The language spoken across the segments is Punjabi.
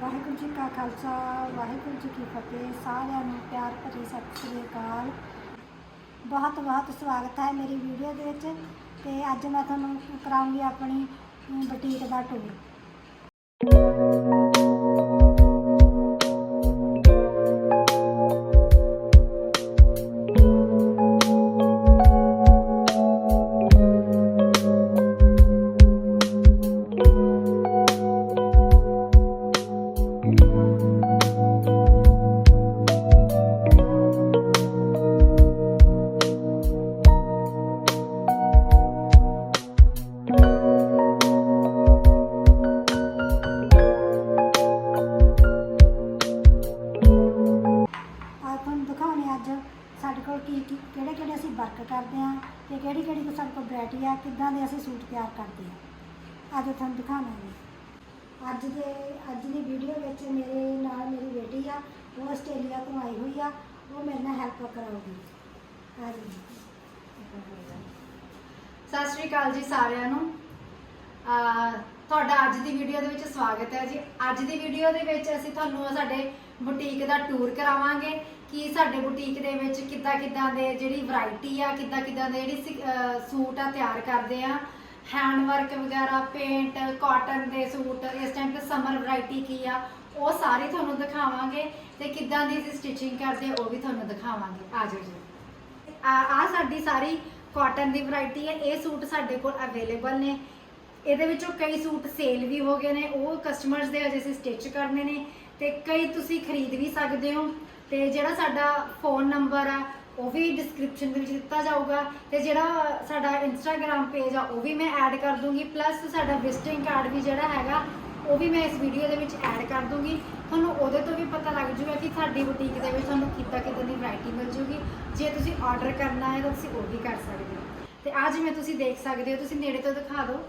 ਵਾਹਿਗੁਰੂ ਜੀ ਕਾ ਖਾਲਸਾ ਵਾਹਿਗੁਰੂ ਜੀ ਕੀ ਫਤਿਹ। ਸਾਰਿਆਂ ਨੂੰ ਪਿਆਰ ਭਰੀ ਸਤਿ ਸ੍ਰੀ ਅਕਾਲ। ਬਹੁਤ ਬਹੁਤ ਸਵਾਗਤ ਹੈ ਮੇਰੀ ਵੀਡੀਓ ਦੇ ਵਿੱਚ ਤੇ ਅੱਜ ਮੈਂ ਤੁਹਾਨੂੰ ਕਰਾਉਂਗੀ ਆਪਣੀ ਅਮ, ਬੁਟੀਕ ਦਾ ਟੂਰ ਤੁਹਾਨੂੰ ਅੱਜ ਸਾਡੇ ਕੋਲ ਕੀ ਕੀ ਕਿਹੜੇ ਕਿਹੜੇ ਅਸੀਂ ਵਰਕ ਕਰਦੇ ਹਾਂ ਤੇ ਕਿਹੜੀ ਕਿਹੜੀ ਕੋ ਸਾਡੇ ਕੋਲ ਵੈਰਾਈਟੀ ਆ, ਕਿੱਦਾਂ ਦੇ ਅਸੀਂ ਸੂਟ ਤਿਆਰ ਕਰਦੇ ਹਾਂ। ਅੱਜ ਤੁਹਾਨੂੰ ਦਿਖਾਵਾਂਗੇ। ਅੱਜ ਦੇ ਅੱਜ ਦੀ ਵੀਡੀਓ ਵਿੱਚ ਮੇਰੇ ਨਾਲ ਮੇਰੀ ਬੇਟੀ ਆ, ਉਹ ਆਸਟ੍ਰੇਲੀਆ ਤੋਂ ਆਈ ਹੋਈ ਆ, ਉਹ ਮੇਰੇ ਨਾਲ ਹੈਲਪ ਕਰਾਉਗੀ। ਆ ਜੀ। ਸਤਿ ਸ਼੍ਰੀ ਅਕਾਲ ਜੀ ਸਾਰਿਆਂ ਨੂੰ। ਅਹ ਤੁਹਾਡਾ ਅੱਜ ਦੀ ਵੀਡੀਓ ਦੇ ਵਿੱਚ ਸਵਾਗਤ ਹੈ ਜੀ। ਅੱਜ ਦੀ ਵੀਡੀਓ ਦੇ ਵਿੱਚ ਅਸੀਂ ਤੁਹਾਨੂੰ ਸਾਡੇ ਬੁਟੀਕ ਦਾ ਟੂਰ ਕਰਾਵਾਂਗੇ। ਕਿ ਸਾਡੇ ਬੁਟੀਕ ਦੇ ਵਿੱਚ ਕਿੱਦਾਂ ਕਿੱਦਾਂ ਦੇ ਜਿਹੜੀ ਵੈਰਾਈਟੀ ਆ, ਕਿੱਦਾਂ ਕਿੱਦਾਂ ਦੇ ਜਿਹੜੀ ਸੂਟ ਆ ਤਿਆਰ ਕਰਦੇ ਆ? ਹੈਂਡ ਵਰਕ ਵਗੈਰਾ ਪੇਂਟ ਕਾਟਨ ਦੇ ਸੂਟ, ਇਸ ਟਾਈਮ ਤੇ ਸਮਰ ਵੈਰਾਈਟੀ ਕੀ ਆ, ਉਹ ਸਾਰੀ ਤੁਹਾਨੂੰ ਦਿਖਾਵਾਂਗੇ ਤੇ ਕਿੱਦਾਂ ਦੀ ਅਸੀਂ ਸਟਿਚਿੰਗ ਕਰਦੇ ਉਹ ਵੀ ਤੁਹਾਨੂੰ ਦਿਖਾਵਾਂਗੇ। ਆ ਜਾਓ ਜੀ। ਆ ਆ ਸਾਡੀ ਸਾਰੀ ਕਾਟਨ ਦੀ ਵੈਰਾਈਟੀ ਹੈ ਇਹ ਸੂਟ ਸਾਡੇ ਕੋਲ ਅਵੇਲੇਬਲ ਨੇ। ਇਹਦੇ ਵਿੱਚੋਂ ਕਈ ਸੂਟ ਸੇਲ ਵੀ ਹੋ ਗਏ ਨੇ, ਉਹ ਕਸਟਮਰਸ ਦੇ ਅਜੇ ਅਸੀਂ ਸਟਿਚ ਕਰਨੇ ਨੇ ਤੇ ਕਈ ਤੁਸੀਂ ਖਰੀਦ ਵੀ ਸਕਦੇ ਹੋ ਤੇ ਜਿਹੜਾ ਸਾਡਾ ਫੋਨ ਨੰਬਰ ਆ, ਉਹ ਵੀ ਡਿਸਕ੍ਰਿਪਸ਼ਨ ਦੇ ਵਿੱਚ ਦਿੱਤਾ ਜਾਊਗਾ ਤੇ ਜਿਹੜਾ ਸਾਡਾ ਇੰਸਟਾਗ੍ਰam ਪੇਜ ਆ, ਉਹ ਵੀ ਮੈਂ ਐਡ ਕਰ ਦੂੰਗੀ ਪਲੱਸ ਸਾਡਾ ਵਿਜ਼ਿਟਿੰਗ ਕਾਰਡ ਵੀ ਜਿਹੜਾ ਹੈਗਾ, ਉਹ ਵੀ ਮੈਂ ਇਸ ਵੀਡੀਓ ਦੇ ਵਿੱਚ ਐਡ ਕਰ ਦੂੰਗੀ। ਤੁਹਾਨੂੰ ਉਹਦੇ ਤੋਂ ਵੀ ਪਤਾ ਲੱਗ ਜੂਗਾ ਕਿ ਸਾਡੀ ਬੁਟੀਕ ਦੇ ਵਿੱਚ ਤੁਹਾਨੂੰ ਕਿੱਦਾਂ ਕਿੱਦਾਂ ਦੀ ਵੈਰਾਈਟੀ ਮਿਲ ਜੂਗੀ। ਜੇ ਤੁਸੀਂ ਆਰਡਰ ਕਰਨਾ ਹੈ ਤਾਂ ਤੁਸੀਂ ਉਹ ਵੀ ਕਰ ਸਕਦੇ ਹੋ। ਤੇ ਅੱਜ ਮੈਂ ਤੁਸੀਂ ਦੇਖ ਸਕਦੇ ਹੋ, ਤੁਸੀਂ ਨੇੜੇ ਤੋਂ ਦਿਖਾ ਦਿਓ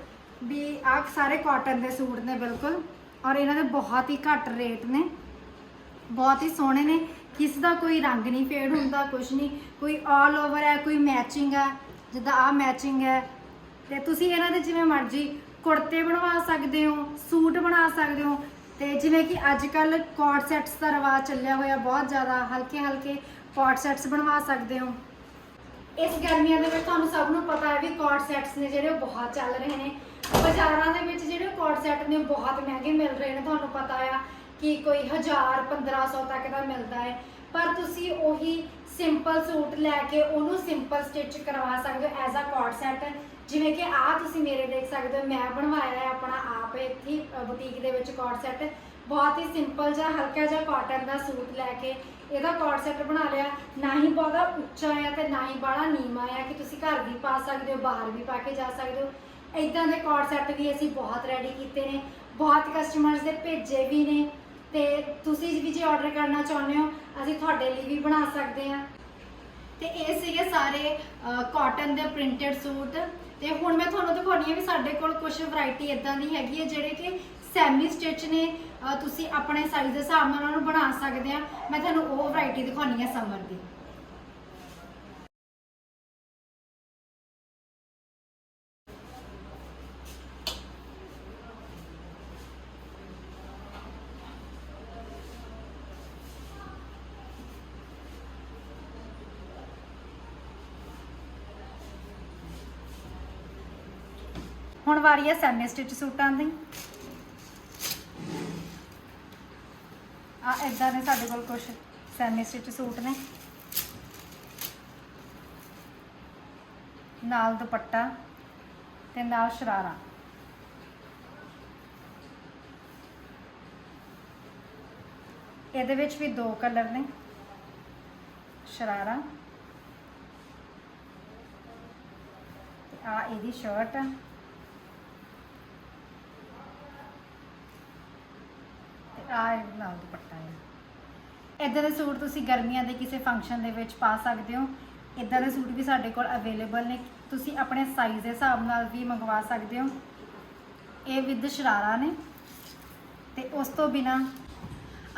ਵੀ ਆਹ ਸਾਰੇ ਕਾਟਨ ਦੇ ਸੂਟ ਨੇ ਬਿਲਕੁਲ, ਔਰ ਇਹਨਾਂ ਦੇ ਬਹੁਤ ਹੀ ਘੱਟ ਰੇਟ ਨੇ। ਬਹੁਤ ਹੀ ਸੋਹਣੇ ਨੇ। ਕਿਸ ਦਾ ਕੋਈ ਰੰਗ ਨਹੀਂ ਫੇਡ ਹੁੰਦਾ, ਕੁਛ ਨਹੀਂ। ਕੋਈ ਆਲ ਓਵਰ ਹੈ, ਕੋਈ ਮੈਚਿੰਗ ਹੈ। ਜਿੱਦਾਂ ਆ ਮੈਚਿੰਗ ਹੈ। ਤੇ ਤੁਸੀਂ ਇਹਨਾਂ ਦੇ ਜਿਵੇਂ ਮਰਜ਼ੀ ਕੁੜਤੇ ਬਣਵਾ ਸਕਦੇ ਹੋ, ਸੂਟ ਬਣਾ ਸਕਦੇ ਹੋ। ਤੇ ਜਿਵੇਂ ਕਿ ਅੱਜ ਕੱਲ ਕੋਟ ਸੈਟਸ ਦਾ ਰਿਵਾਜ ਚੱਲਿਆ ਹੋਇਆ ਬਹੁਤ ਜ਼ਿਆਦਾ। ਹਲਕੇ ਹਲਕੇ ਕੋਟ ਸੈਟਸ ਬਣਵਾ ਸਕਦੇ ਹੋ। ਇਸ ਗਰਮੀਆਂ ਦੇ ਵਿੱਚ ਤੁਹਾਨੂੰ ਸਭ ਨੂੰ ਪਤਾ ਹੈ ਵੀ ਕੋਟ ਸੈਟਸ ਨੇ ਜਿਹੜੇ ਉਹ ਬਹੁਤ ਚੱਲ ਰਹੇ ਨੇ। ਬਾਜ਼ਾਰਾਂ ਦੇ ਵਿੱਚ ਜਿਹੜੇ ਕੋਟ ਸੈਟ ਨੇ ਬਹੁਤ ਮਹਿੰਗੇ ਮਿਲ ਰਹੇ ਨੇ, ਤੁਹਾਨੂੰ ਪਤਾ ਆ ਕਿ ਕੋਈ 1000 1500 ਤੱਕ ਦਾ ਮਿਲਦਾ ਹੈ। ਪਰ ਤੁਸੀਂ ਉਹੀ ਸਿੰਪਲ ਸੂਟ ਲੈ ਕੇ ਉਹਨੂੰ ਸਿੰਪਲ ਸਟਿਚ ਕਰਵਾ ਸਕਦੇ ਹੋ ਐਜ਼ ਅ ਕੋਟ ਸੈਟ ਜਿਵੇਂ ਕਿ ਆਹ ਤੁਸੀਂ ਮੇਰੇ ਦੇਖ ਸਕਦੇ ਹੋ, ਮੈਂ ਬਣਵਾਇਆ ਹੈ ਆਪਣਾ ਆਪ ਇੱਥੇ ਬੁਟੀਕ ਦੇ ਵਿੱਚ ਕੋਟ ਸੈਟ ਬਹੁਤ ਹੀ ਸਿੰਪਲ ਜਿਹਾ, ਹਲਕਾ ਜਿਹਾ ਕਾਟਨ ਦਾ ਸੂਟ ਲੈ ਕੇ ਇਹਦਾ ਕੋਟ ਸੈਟ ਬਣਾ ਲਿਆ। ਨਾ ਹੀ ਬਹੁਤਾ ਉੱਚਾ ਆ ਤੇ ਨਾ ਹੀ ਬਾਹਲਾ ਨੀਵਾਂ ਆ ਕਿ ਤੁਸੀਂ ਘਰ ਵੀ ਪਾ ਸਕਦੇ ਹੋ, ਬਾਹਰ ਵੀ ਪਾ ਕੇ ਜਾ ਸਕਦੇ ਹੋ। ਇਦਾਂ ਦੇ ਕੋਟ ਸੈਟ ਵੀ ਅਸੀਂ ਬਹੁਤ ਰੈਡੀ ਕੀਤੇ ਨੇ। ਬਹੁਤ ਕਸਟਮਰਸ ਦੇ ਭੇਜੇ ਵੀ ਨੇ। ਤੇ ਤੁਸੀਂ ਵੀ ਜੇ ਆਰਡਰ ਕਰਨਾ ਚਾਹੁੰਦੇ ਹੋ, ਅਸੀਂ ਤੁਹਾਡੇ ਲਈ ਵੀ ਬਣਾ ਸਕਦੇ ਹਾਂ। ਤੇ ਇਹ ਸੀਗੇ ਸਾਰੇ ਕਾਟਨ ਦੇ ਪ੍ਰਿੰਟਡ ਸੂਟ। ਤੇ ਹੁਣ ਮੈਂ ਤੁਹਾਨੂੰ ਦਿਖਾਉਣੀ ਹੈ ਵੀ ਸਾਡੇ ਕੋਲ ਕੁਝ ਵੈਰਾਈਟੀ ਇਦਾਂ ਦੀ ਹੈਗੀ ਹੈ ਜਿਹੜੇ ਕਿ ਸੈਮੀ ਸਟਿਚ ਨੇ ਤੁਸੀਂ ਆਪਣੇ ਸਾਈਜ਼ ਦੇ ਹਿਸਾਬ ਨਾਲ ਉਹਨਾਂ ਨੂੰ ਬਣਾ ਸਕਦੇ ਆ। ਮੈਂ ਤੁਹਾਨੂੰ ਉਹ ਵੈਰਾਈਟੀ ਦਿਖਾਉਣੀ ਆ ਸਮਰ ਦੀ। ਹੁਣ ਵਾਰੀ ਆ ਸੈਮੀ ਸਟਿਚ ਸੂਟਾਂ ਦੀ। ਇਦਾਂ ਦੇ ਸਾਡੇ ਕੋਲ ਕੁਝ ਸੈਮੀ ਸਟਿਚ ਸੂਟ ਨੇ। ਨਾਲ ਦੁਪੱਟਾ ਤੇ ਨਾਲ ਸ਼ਰਾਰਾ। ਇਹਦੇ ਵਿੱਚ ਵੀ ਦੋ ਕਲਰ ਨੇ, ਸ਼ਰਾਰਾ। ਆ ਇਹਦੀ ਸ਼ਰਟ ਆ। ਤੇ ਆ ਨਾਲ ਦੁਪੱਟਾ ਹੈ ਇਦਾਂ ਦੇ ਸੂਟ ਤੁਸੀਂ ਗਰਮੀਆਂ ਦੇ ਕਿਸੇ ਫੰਕਸ਼ਨ ਦੇ ਵਿੱਚ ਪਾ ਸਕਦੇ ਹੋ। ਇਦਾਂ ਦੇ ਸੂਟ ਵੀ ਸਾਡੇ ਕੋਲ ਅਵੇਲੇਬਲ ਨੇ। ਤੁਸੀਂ ਆਪਣੇ ਸਾਈਜ਼ ਦੇ ਹਿਸਾਬ ਨਾਲ ਵੀ ਮੰਗਵਾ ਸਕਦੇ ਹੋ। ਇਹ ਵਿਦ ਸ਼ਰਾਰਾ ਨੇ। ਤੇ ਉਸ ਤੋਂ ਬਿਨਾ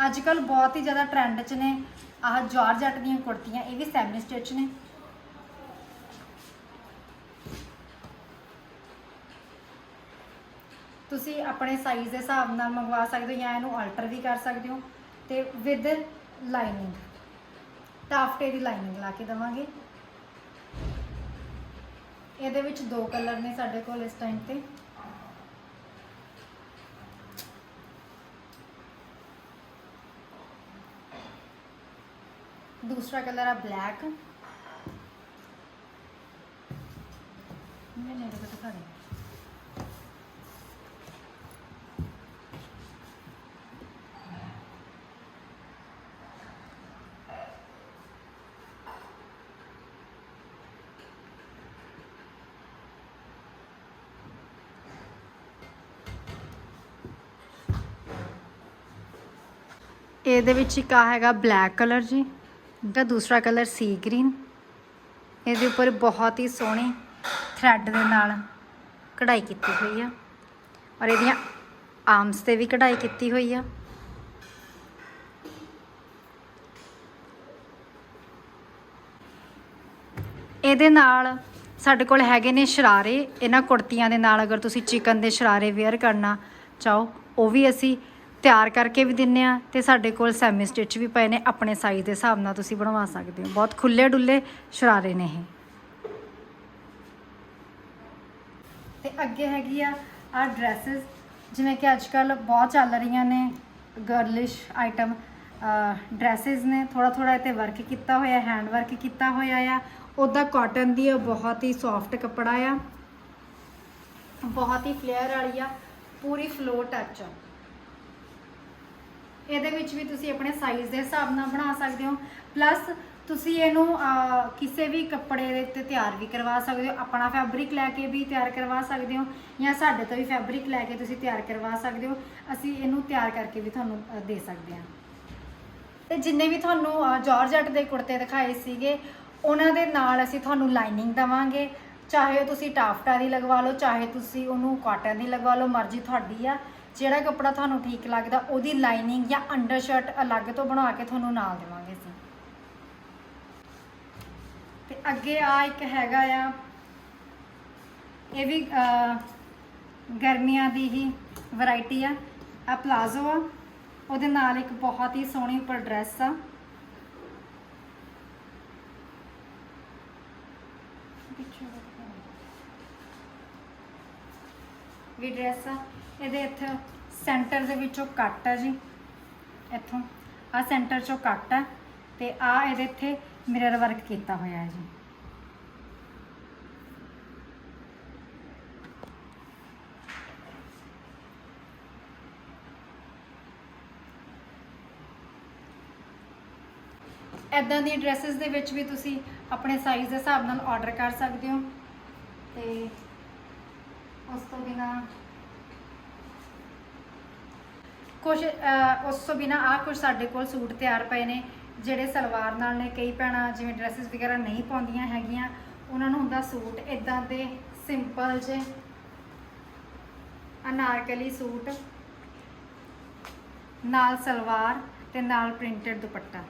ਅੱਜ ਕੱਲ ਬਹੁਤ ਹੀ ਜ਼ਿਆਦਾ ਟ੍ਰੈਂਡ 'ਚ ਨੇ। ਆਹ ਜਾਰਜਟ ਦੀਆਂ ਕੁੜਤੀਆਂ, ਇਹ ਵੀ ਸੈਮੀ ਸਟਿਚ ਨੇ। ਤੁਸੀਂ ਆਪਣੇ ਸਾਈਜ਼ ਦੇ ਹਿਸਾਬ ਨਾਲ ਮੰਗਵਾ ਸਕਦੇ ਹੋ ਜਾਂ ਇਹਨੂੰ ਅਲਟਰ ਵੀ ਕਰ ਸਕਦੇ ਹੋ ਤੇ ਵਿਦ ਲਾਈਨਿੰਗ ਟਾਫਟੇ ਦੀ ਲਾਈਨਿੰਗ ਲਾ ਕੇ ਦਵਾਂਗੇ। ਇਹਦੇ ਵਿੱਚ ਦੋ ਕਲਰ ਨੇ ਸਾਡੇ ਕੋਲ ਇਸ ਟਾਈਮ ਤੇ। ਦੂਸਰਾ ਕਲਰ ਆ ਬਲੈਕ ਮੈਂ ਨੇੜੇ ਤੋਂ ਦਿਖਾ ਰਹੀ ਇਹਦੇ ਵਿੱਚ ਇੱਕ ਆ ਹੈਗਾ ਬਲੈਕ ਕਲਰ ਜੀ ਦਾ ਦੂਸਰਾ ਕਲਰ ਸੀ ਗ੍ਰੀਨ। ਇਹਦੇ ਉੱਪਰ ਬਹੁਤ ਹੀ ਸੋਹਣੀ ਥ੍ਰੈਡ ਦੇ ਨਾਲ ਕਢਾਈ ਕੀਤੀ ਹੋਈ ਆ ਔਰ ਇਹਦੀਆਂ ਆਰਮਸ ਤੇ ਵੀ ਕਢਾਈ ਕੀਤੀ ਹੋਈ ਆ। ਇਹਦੇ ਨਾਲ ਸਾਡੇ ਕੋਲ ਹੈਗੇ ਨੇ ਸ਼ਰਾਰੇ, ਇਹਨਾਂ ਕੁੜਤੀਆਂ ਦੇ ਨਾਲ ਅਗਰ ਤੁਸੀਂ ਚਿਕਨ ਦੇ ਸ਼ਰਾਰੇ ਵੇਅਰ ਕਰਨਾ ਚਾਹੋ, ਉਹ ਵੀ ਅਸੀਂ ਤਿਆਰ ਕਰਕੇ ਵੀ ਦਿੰਨੇ ਆ ਤੇ ਸਾਡੇ ਕੋਲ ਸੈਮੀ ਸਟਿਚ ਵੀ ਪਏ ਨੇ, ਆਪਣੇ ਸਾਈਜ਼ ਦੇ ਹਿਸਾਬ ਨਾਲ ਤੁਸੀਂ ਬਣਵਾ ਸਕਦੇ ਹੋ। ਬਹੁਤ ਖੁੱਲੇ ਡੁੱਲੇ ਸ਼ਰਾਰੇ ਨੇ ਇਹ। ਤੇ ਅੱਗੇ ਹੈਗੀ ਆ ਆ ਡਰੈਸਸ ਜਿਵੇਂ ਕਿ ਅੱਜ ਕੱਲ ਬਹੁਤ ਚੱਲ ਰਹੀਆਂ ਨੇ ਗਰਲਿਸ਼ ਆਈਟਮ ਡਰੈਸਸ ਨੇ। ਥੋੜਾ ਥੋੜਾ ਇੱਥੇ ਵਰਕ ਕੀਤਾ ਹੋਇਆ ਹੈਂਡ ਵਰਕ ਕੀਤਾ ਹੋਇਆ ਆ। ਉਹਦਾ ਕਾਟਨ ਦੀ ਆ ਬਹੁਤ ਹੀ ਸੌਫਟ ਕੱਪੜਾ ਆ। ਬਹੁਤ ਹੀ ਫਲੇਅਰ ਵਾਲੀ ਆ, ਪੂਰੀ ਫਲੋ ਟੱਚ ਆ। ਇਹਦੇ ਵਿੱਚ ਵੀ ਤੁਸੀਂ ਆਪਣੇ ਸਾਈਜ਼ ਦੇ ਹਿਸਾਬ ਨਾਲ ਬਣਾ ਸਕਦੇ ਹੋ। ਪਲੱਸ ਤੁਸੀਂ ਇਹਨੂੰ ਕਿਸੇ ਵੀ ਕੱਪੜੇ ਦੇ ਉੱਤੇ ਤਿਆਰ ਵੀ ਕਰਵਾ ਸਕਦੇ ਹੋ। ਆਪਣਾ ਫੈਬਰਿਕ ਲੈ ਕੇ ਵੀ ਤਿਆਰ ਕਰਵਾ ਸਕਦੇ ਹੋ ਜਾਂ ਸਾਡੇ ਤੋਂ ਵੀ ਫੈਬਰਿਕ ਲੈ ਕੇ ਤੁਸੀਂ ਤਿਆਰ ਕਰਵਾ ਸਕਦੇ ਹੋ। ਅਸੀਂ ਇਹਨੂੰ ਤਿਆਰ ਕਰਕੇ ਵੀ ਤੁਹਾਨੂੰ ਦੇ ਸਕਦੇ ਹਾਂ। ਤੇ ਜਿੰਨੇ ਵੀ ਤੁਹਾਨੂੰ ਅਹ, ਜਾਰਜਟ ਦੇ ਕੁੜਤੇ ਦਿਖਾਏ ਸੀਗੇ ਉਹਨਾਂ ਦੇ ਨਾਲ ਅਸੀਂ ਤੁਹਾਨੂੰ ਲਾਈਨਿੰਗ ਦਵਾਂਗੇ। ਚਾਹੇ ਉਹ ਤੁਸੀਂ ਟਾਫਟਾ ਦੀ ਲਗਵਾ ਲਓ ਚਾਹੇ ਤੁਸੀਂ ਉਹਨੂੰ ਕਾਟਨ ਦੀ ਲਗਵਾ ਲਓ ਮਰਜ਼ੀ ਤੁਹਾਡੀ ਆ। ਜਿਹੜਾ ਕੱਪੜਾ ਤੁਹਾਨੂੰ ਠੀਕ ਲੱਗਦਾ, ਉਹਦੀ ਲਾਈਨਿੰਗ ਜਾਂ ਅੰਡਰ ਸ਼ਰਟ ਅਲੱਗ ਤੋਂ ਬਣਾ ਕੇ ਤੁਹਾਨੂੰ ਨਾਲ ਦੇਵਾਂਗੇ ਅਸੀਂ। ਤੇ ਅੱਗੇ ਆ ਇੱਕ ਹੈਗਾ ਆ, ਇਹ ਵੀ ਗਰਮੀਆਂ ਦੀ ਹੀ ਵੈਰਾਈਟੀ ਆ। ਆ ਪਲਾਜ਼ੋ ਆ, ਉਹਦੇ ਨਾਲ ਇੱਕ ਬਹੁਤ ਹੀ ਸੋਹਣੀ ਉੱਪਰ ਡਰੈਸ ਆ। ਵੀ ਡਰੈਸ ਆ। ਇਹਦੇ ਇੱਥੇ ਸੈਂਟਰ ਦੇ ਵਿੱਚੋਂ ਕੱਟ ਆ ਜੀ। ਇੱਥੋਂ ਆ ਸੈਂਟਰ ਚੋਂ ਕੱਟ ਆ ਤੇ ਆ ਇਹਦੇ ਇੱਥੇ ਮਿਰਰ ਵਰਕ ਕੀਤਾ ਹੋਇਆ ਹੈ ਜੀ। ਐਦਾਂ ਦੀ ਡਰੈਸਸ ਦੇ ਵਿੱਚ ਵੀ ਤੁਸੀਂ ਆਪਣੇ ਸਾਈਜ਼ ਦੇ ਹਿਸਾਬ ਨਾਲ ਆਰਡਰ ਕਰ ਸਕਦੇ ਹੋ ਤੇ ਉਸ ਤੋਂ ਬਿਨਾ ਕੁਝ ਉਸ ਤੋਂ ਬਿਨਾ ਆ ਕੁਝ ਸਾਡੇ ਕੋਲ ਸੂਟ ਤਿਆਰ ਪਏ ਨੇ, ਜਿਹੜੇ ਸਲਵਾਰ ਨਾਲ ਨੇ, ਕਈ ਭੈਣਾਂ ਜਿਵੇਂ ਡਰੈਸਸ ਵਗੈਰਾ ਨਹੀਂ ਪਾਉਂਦੀਆਂ ਹੈਗੀਆਂ, ਉਹਨਾਂ ਨੂੰ ਹੁੰਦਾ ਸੂਟ ਇਦਾਂ ਦੇ ਸਿੰਪਲ ਜੇ ਅਨਾਰਕਲੀ ਸੂਟ, ਨਾਲ ਸਲਵਾਰ ਤੇ ਨਾਲ ਪ੍ਰਿੰਟਡ ਦੁਪੱਟਾ।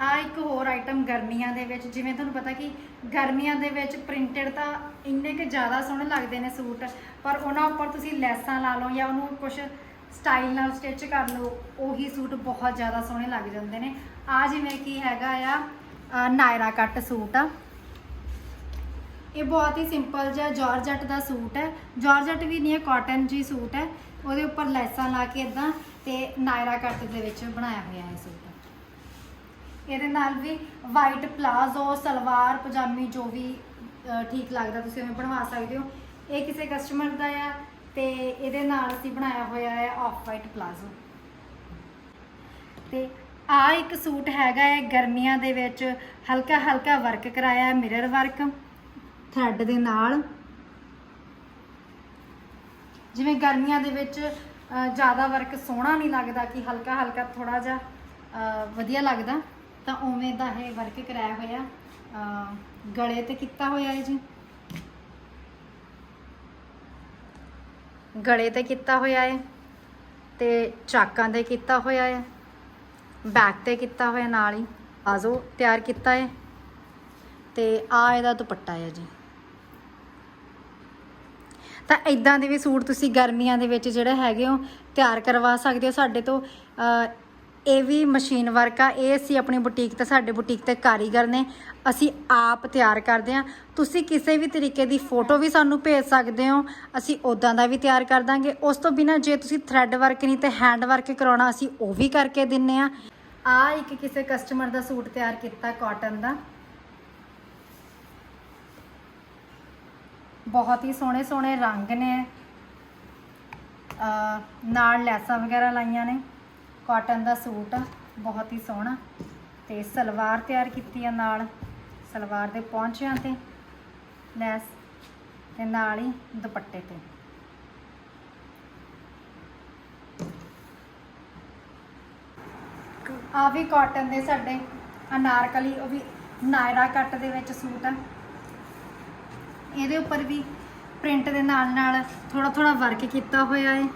ਆ ਇੱਕ ਹੋਰ ਆਈਟਮ ਗਰਮੀਆਂ ਦੇ ਵਿੱਚ, ਜਿਵੇਂ ਤੁਹਾਨੂੰ ਪਤਾ ਕਿ ਗਰਮੀਆਂ ਦੇ ਵਿੱਚ ਪ੍ਰਿੰਟਡ ਤਾਂ ਇੰਨੇ ਕਿ ਜ਼ਿਆਦਾ ਸੋਹਣੇ ਲੱਗਦੇ ਨੇ ਸੂਟ, ਪਰ ਉਹਨਾਂ ਉੱਪਰ ਤੁਸੀਂ ਲੈਸਾਂ ਲਾ ਲਓ ਜਾਂ ਉਹਨੂੰ ਕੁਝ ਸਟਾਈਲ ਨਾਲ ਸਟਿਚ ਕਰ ਲਓ, ਉਹੀ ਸੂਟ ਬਹੁਤ ਜ਼ਿਆਦਾ ਸੋਹਣੇ ਲੱਗ ਜਾਂਦੇ ਨੇ। ਆ ਜਿਵੇਂ ਕਿ ਹੈਗਾ ਆ ਨਾਇਰਾ ਕੱਟ ਸੂਟ ਆ। ਇਹ ਬਹੁਤ ਹੀ ਸਿੰਪਲ ਜਿਹਾ ਜਾਰਜਟ ਦਾ ਸੂਟ ਹੈ। ਜਾਰਜਟ ਵੀ ਨਹੀਂ ਹੈ ਕਾਟਨ ਜੀ ਸੂਟ ਹੈ। ਉਹਦੇ ਉੱਪਰ ਲੈਸਾਂ ਲਾ ਕੇ ਇਦਾਂ ਤੇ ਨਾਇਰਾ ਕੱਟ ਦੇ ਵਿੱਚ ਬਣਾਇਆ ਹੋਇਆ ਹੈ ਸੂਟ। ਇਹਦੇ ਨਾਲ ਵੀ ਵਾਈਟ ਪਲਾਜ਼ੋ ਸਲਵਾਰ, ਪਜਾਮੀ ਜੋ ਵੀ ਠੀਕ ਲੱਗਦਾ ਤੁਸੀਂ ਉਵੇਂ ਬਣਵਾ ਸਕਦੇ ਹੋ। ਇਹ ਕਿਸੇ ਕਸਟਮਰ ਦਾ ਆ ਤੇ ਇਹਦੇ ਨਾਲ ਅਸੀਂ ਬਣਾਇਆ ਹੋਇਆ ਹੈ ਆਫ ਵਾਈਟ ਪਲਾਜ਼ੋ ਤੇ ਆ ਇੱਕ ਸੂਟ ਹੈਗਾ ਹੈ ਗਰਮੀਆਂ ਦੇ ਵਿੱਚ ਹਲਕਾ ਹਲਕਾ ਵਰਕ ਕਰਾਇਆ ਹੈ ਮਿਰਰ ਵਰਕ ਥਰੈਡ ਦੇ ਨਾਲ। ਜਿਵੇਂ ਗਰਮੀਆਂ ਦੇ ਵਿੱਚ ਜ਼ਿਆਦਾ ਵਰਕ ਸੋਹਣਾ ਨਹੀਂ ਲੱਗਦਾ ਕਿ ਹਲਕਾ ਹਲਕਾ ਥੋੜਾ ਜਿਹਾ ਵਧੀਆ ਲੱਗਦਾ। ਤਾਂ ਉਵੇਂ ਦਾ ਇਹ ਵਰਕ ਕਰਾਇਆ ਹੋਇਆ ਗਲੇ ਤੇ ਕੀਤਾ ਹੋਇਆ ਹੈ ਜੀ। ਗਲੇ ਤੇ ਕੀਤਾ ਹੋਇਆ ਹੈ ਤੇ ਚਾਕਾਂ ਤੇ ਕੀਤਾ ਹੋਇਆ ਹੈ ਬੈਕ ਤੇ ਕੀਤਾ ਹੋਇਆ ਨਾਲ ਹੀ। ਆਜ਼ੋ, ਤਿਆਰ ਕੀਤਾ ਹੈ ਤੇ ਆ ਇਹਦਾ ਦੁਪੱਟਾ ਹੈ ਜੀ। ਤਾਂ ਇਦਾਂ ਦੇ ਵੀ ਸੂਟ ਤੁਸੀਂ ਗਰਮੀਆਂ ਦੇ ਵਿੱਚ ਜਿਹੜੇ ਹੈਗੇ ਹੋ, ਤਿਆਰ ਕਰਵਾ ਸਕਦੇ ਹੋ ਸਾਡੇ ਤੋਂ। ਇਹ ਵੀ ਮਸ਼ੀਨ ਵਰਕ ਆ, ਇਹ ਅਸੀਂ ਆਪਣੀ ਬੁਟੀਕ ਤੇ, ਸਾਡੇ ਬੁਟੀਕ ਤੇ ਕਾਰੀਗਰ ਨੇ, ਅਸੀਂ ਆਪ ਤਿਆਰ ਕਰਦੇ ਆ ਤੁਸੀਂ ਕਿਸੇ ਵੀ ਤਰੀਕੇ ਦੀ ਫੋਟੋ ਵੀ ਸਾਨੂੰ ਭੇਜ ਸਕਦੇ ਹੋ, ਅਸੀਂ ਉਦਾਂ ਦਾ ਵੀ ਤਿਆਰ ਕਰ ਦਾਂਗੇ। ਉਸ ਤੋਂ ਬਿਨਾ ਜੇ ਤੁਸੀਂ ਥ੍ਰੈਡ ਵਰਕ ਨਹੀਂ ਤੇ ਹੈਂਡ ਵਰਕ ਕਰਾਉਣਾ, ਅਸੀਂ ਉਹ ਵੀ ਕਰਕੇ ਦਿੰਨੇ ਆ ਆ ਇੱਕ ਕਿਸੇ ਕਸਟਮਰ ਦਾ ਸੂਟ ਤਿਆਰ ਕੀਤਾ ਕਾਟਨ ਦਾ। ਬਹੁਤ ਹੀ ਸੋਹਣੇ ਸੋਹਣੇ ਰੰਗ ਨੇ। ਨਾਲ ਲੈਸਾਂ ਵਗੈਰਾ ਲਾਈਆਂ ਨੇ। ਕਾਟਨ ਦਾ ਸੂਟ ਆ, ਬਹੁਤ ਹੀ ਸੋਹਣਾ। ਤੇ ਸਲਵਾਰ ਤਿਆਰ ਕੀਤੀ ਆ ਨਾਲ, ਸਲਵਾਰ ਦੇ ਪਹੁੰਚਿਆਂ ਤੇ, ਲੈਸ ਤੇ ਨਾਲ ਹੀ ਦੁਪੱਟੇ ਤੇ। ਆ ਵੀ ਕਾਟਨ ਦੇ ਸਾਡੇ ਅਨਾਰਕਲੀ, ਉਹ ਵੀ ਨਾਇਰਾ ਕੱਟ ਦੇ ਵਿੱਚ ਸੂਟ ਆ। ਇਹਦੇ ਉੱਪਰ ਵੀ ਪ੍ਰਿੰਟ ਦੇ ਨਾਲ ਨਾਲ ਥੋੜਾ ਥੋੜਾ ਵਰਕ ਕੀਤਾ ਹੋਇਆ ਹੈ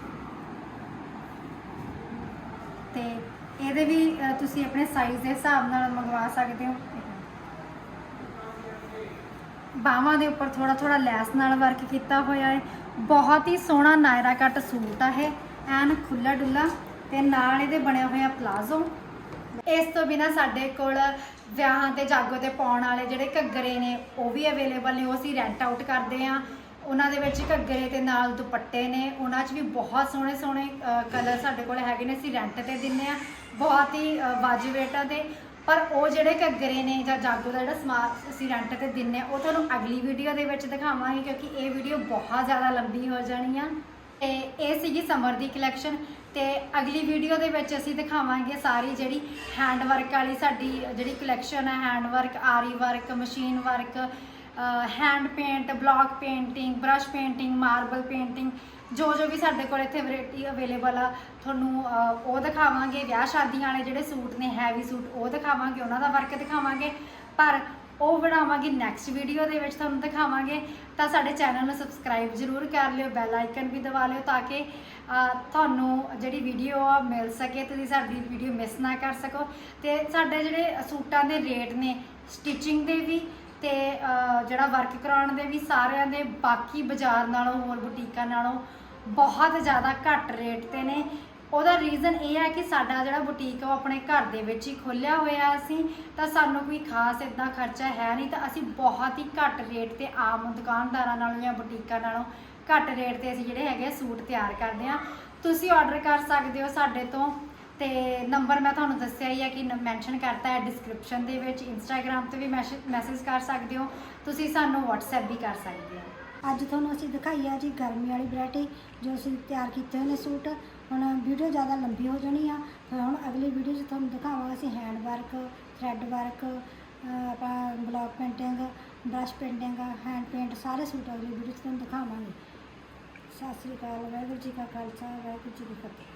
ਤੇ ਇਹਦੇ ਵੀ ਤੁਸੀਂ ਆਪਣੇ ਸਾਈਜ਼ ਦੇ ਹਿਸਾਬ ਨਾਲ ਮੰਗਵਾ ਸਕਦੇ ਹੋ। ਬਾਹਾਂ ਦੇ ਉੱਪਰ ਥੋੜਾ ਥੋੜਾ ਲੈਸ ਨਾਲ ਵਰਕ ਕੀਤਾ ਹੋਇਆ ਹੈ। ਬਹੁਤ ਹੀ ਸੋਹਣਾ ਨਾਇਰਾ ਕੱਟ ਸੂਟ ਆ ਇਹ। ਐਨ ਖੁੱਲਾ ਡੁੱਲਾ ਤੇ ਨਾਲ ਇਹਦੇ ਬਣਿਆ ਹੋਇਆ ਪਲਾਜ਼ੋ। ਇਸ ਤੋਂ ਬਿਨਾ ਸਾਡੇ ਕੋਲ ਵਿਆਹਾਂ ਤੇ ਜਾਗੋ ਤੇ ਪਾਉਣ ਵਾਲੇ ਜਿਹੜੇ ਘੱਗਰੇ ਨੇ, ਉਹ ਵੀ ਅਵੇਲੇਬਲ ਨੇ, ਉਹ ਅਸੀਂ ਰੈਂਟ ਆਊਟ ਕਰਦੇ ਆ ਉਹਨਾਂ ਦੇ ਵਿੱਚ ਘੱਗਰੇ ਤੇ ਨਾਲ ਦੁਪੱਟੇ ਨੇ। ਉਹਨਾਂ 'ਚ ਵੀ ਬਹੁਤ ਸੋਹਣੇ ਸੋਹਣੇ ਕਲਰ ਸਾਡੇ ਕੋਲ ਹੈਗੇ ਨੇ। ਅਸੀਂ ਰੈਂਟ ਤੇ ਦਿੰਨੇ ਆ ਬਹੁਤ ਹੀ ਵਾਜਿਬ ਰੇਟਾਂ ਤੇ ਪਰ ਉਹ ਜਿਹੜੇ ਘੱਗਰੇ ਨੇ ਜਾਂ ਜਾਗੋ ਦਾ ਜਿਹੜਾ ਸਮਾਨ ਅਸੀਂ ਰੈਂਟ ਤੇ ਦਿੰਨੇ ਆ, ਉਹ ਤੁਹਾਨੂੰ ਅਗਲੀ ਵੀਡੀਓ ਦੇ ਵਿੱਚ ਦਿਖਾਵਾਂਗੇ, ਕਿਉਂਕਿ ਇਹ ਵੀਡੀਓ ਬਹੁਤ ਜ਼ਿਆਦਾ ਲੰਬੀ ਹੋ ਜਾਣੀ ਆ। ਤੇ ਇਹ ਸੀਗੀ ਸਮਰ ਦੀ ਕਲੈਕਸ਼ਨ ਤੇ ਅਗਲੀ ਵੀਡੀਓ ਦੇ ਵਿੱਚ ਅਸੀਂ ਦਿਖਾਵਾਂਗੇ ਸਾਰੀ ਜਿਹੜੀ ਹੈਂਡ ਵਰਕ ਵਾਲੀ ਸਾਡੀ, ਜਿਹੜੀ ਕਲੈਕਸ਼ਨ ਹੈ ਹੈਂਡ ਵਰਕ ਆਰੀ work machine work hand paint block painting brush painting marble painting ਜੋ ਜੋ ਵੀ ਸਾਡੇ ਕੋਲ ਇੱਥੇ ਵੈਰਾਈਟੀ ਅਵੇਲੇਬਲ ਆ ਤੁਹਾਨੂੰ ਅਹ, ਉਹ ਦਿਖਾਵਾਂਗੇ। ਵਿਆਹ ਸ਼ਾਦੀਆਂ ਵਾਲੇ ਜਿਹੜੇ ਸੂਟ ਨੇ ਹੈਵੀ ਸੂਟ ਉਹ ਦਿਖਾਵਾਂਗੇ ਉਹਨਾਂ ਦਾ ਵਰਕ ਦਿਖਾਵਾਂਗੇ। ਪਰ ਉਹ ਬਣਾਵਾਂਗੇ ਨੈਕਸਟ ਵੀਡੀਓ ਦੇ ਵਿੱਚ ਤੁਹਾਨੂੰ ਦਿਖਾਵਾਂਗੇ। ਤਾਂ ਸਾਡੇ ਚੈਨਲ ਨੂੰ ਸਬਸਕ੍ਰਾਈਬ ਜ਼ਰੂਰ ਕਰ ਲਿਓ ਬੈਲ ਆਈਕਨ ਵੀ ਦਬਾ ਲਿਓ ਤਾਂ ਕਿ ਅਹ, ਤੁਹਾਨੂੰ ਜਿਹੜੀ ਵੀਡੀਓ ਆ ਮਿਲ ਸਕੇ ਤੁਸੀਂ ਸਾਡੀ ਵੀਡੀਓ ਮਿਸ ਨਾ ਕਰ ਸਕੋ। ਤੇ ਸਾਡੇ ਜਿਹੜੇ ਸੂਟਾਂ ਦੇ ਰੇਟ ਨੇ ਸਟਿਚਿੰਗ ਦੇ ਵੀ ਤੇ ਜਿਹੜਾ ਵਰਕ ਕਰਾਉਣ ਦੇ ਵੀ ਸਾਰਿਆਂ ਦੇ ਬਾਕੀ ਬਾਜ਼ਾਰ ਨਾਲੋਂ, ਹੋਰ ਬੁਟੀਕਾਂ ਨਾਲੋਂ ਬਹੁਤ ਜ਼ਿਆਦਾ ਘੱਟ ਰੇਟ ਤੇ ਨੇ। ਉਹਦਾ ਰੀਜ਼ਨ ਇਹ ਹੈ ਕਿ ਸਾਡਾ ਜਿਹੜਾ ਬੁਟੀਕ ਆ, ਉਹ ਆਪਣੇ ਘਰ ਦੇ ਵਿੱਚ ਹੀ ਖੋਲਿਆ ਹੋਇਆ ਅਸੀਂ ਤਾਂ ਸਾਨੂੰ ਕੋਈ ਖਾਸ ਇਦਾਂ ਖਰਚਾ ਹੈ ਨਹੀਂ, ਤਾਂ ਅਸੀਂ ਬਹੁਤ ਹੀ ਘੱਟ ਰੇਟ ਤੇ ਆਮ ਦੁਕਾਨਦਾਰਾਂ ਨਾਲੋਂ ਜਾਂ ਬੁਟੀਕਾਂ ਨਾਲੋਂ ਘੱਟ ਰੇਟ ਤੇ ਅਸੀਂ ਜਿਹੜੇ ਹੈਗੇ ਆ ਸੂਟ ਤਿਆਰ ਕਰਦੇ ਆ ਤੁਸੀਂ ਆਰਡਰ ਕਰ ਸਕਦੇ ਹੋ ਸਾਡੇ ਤੋਂ ਤੇ ਨੰਬਰ ਮੈਂ ਤੁਹਾਨੂੰ ਦੱਸਿਆ ਹੀ ਹੈ ਕਿ ਮੈਂਸ਼ਨ ਕਰਤਾ ਹੈ ਡਿਸਕ੍ਰਿਪਸ਼ਨ ਦੇ ਵਿੱਚ ਇੰਸਟਾਗ੍ਰam ਤੇ ਵੀ ਮੈਸੇਜ ਕਰ ਸਕਦੇ ਹੋ। ਤੁਸੀਂ ਸਾਨੂੰ WhatsApp ਵੀ ਕਰ ਸਕਦੇ ਹੋ। ਅੱਜ ਤੁਹਾਨੂੰ ਅਸੀਂ ਦਿਖਾਈ ਆ ਜੀ ਗਰਮੀ ਵਾਲੀ ਵੈਰਾਈਟੀ, ਜੋ ਅਸੀਂ ਤਿਆਰ ਕੀਤੇ ਹੋਏ ਨੇ ਸੂਟ। ਹੁਣ ਵੀਡੀਓ ਜ਼ਿਆਦਾ ਲੰਬੀ ਹੋ ਜਾਣੀ ਆ ਫਿਰ ਹੁਣ ਅਗਲੀ ਵੀਡੀਓ 'ਚ ਤੁਹਾਨੂੰ ਦਿਖਾਵਾਂਗੇ ਅਸੀਂ ਹੈਂਡ ਵਰਕ ਥ੍ਰੈਡ ਵਰਕ ਆਪਾਂ block painting brush painting hand paint ਸਾਰੇ ਸੂਟ ਅਗਲੀ ਵੀਡੀਓ 'ਚ ਤੁਹਾਨੂੰ ਦਿਖਾਵਾਂਗੇ। ਸਤਿ ਸ੍ਰੀ ਅਕਾਲ, ਵਾਹਿਗੁਰੂ ਜੀ ਕਾ ਖਾਲਸਾ, ਵਾਹਿਗੁਰੂ ਜੀ ਕੀ ਫਤਿਹ।